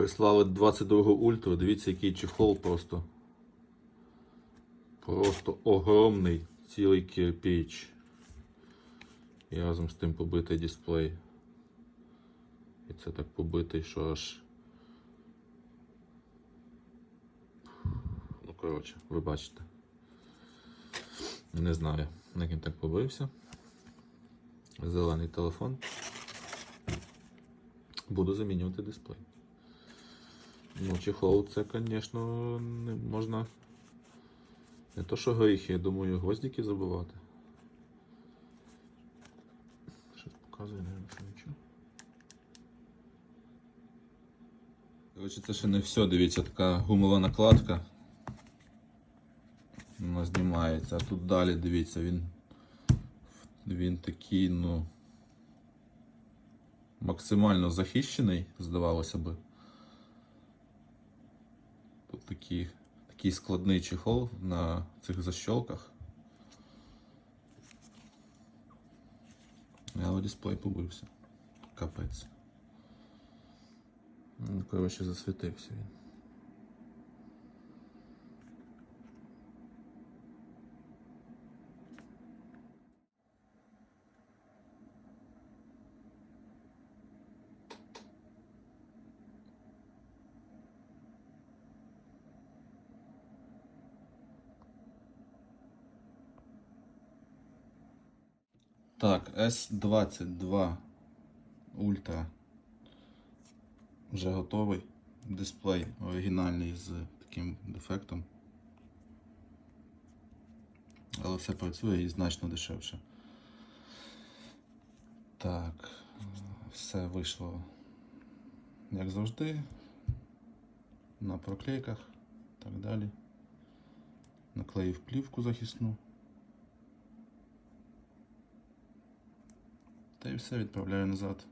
Прислали 22 ультру, дивіться, який чехол просто. Просто огромний цілий кирпіч. І разом з тим побитий дисплей. І це так побитий, що аж. Ну, коротше, ви бачите. Не знаю, як він так побився. Зелений телефон. Буду замінювати дисплей. Ну, чехол це, звісно, не можна. Не то, що горіхи, я думаю, гвоздики забивати. Щось показує, не що нічого. Коротше, це ще не все, дивіться, така гумова накладка. Вона знімається, а тут далі, дивіться, він. Він такий, ну. Максимально захищений, здавалося би. Тут такий, такий складний чехол на цих защолках. Але дисплей побився. Капець. Ну, коротше, засвітився він. Так, S22 Ultra вже готовий. Дисплей оригінальний з таким дефектом. Але все працює і значно дешевше. Так, все вийшло як завжди. На проклейках і так далі. Наклеїв плівку захисну. Та і все відправляю назад.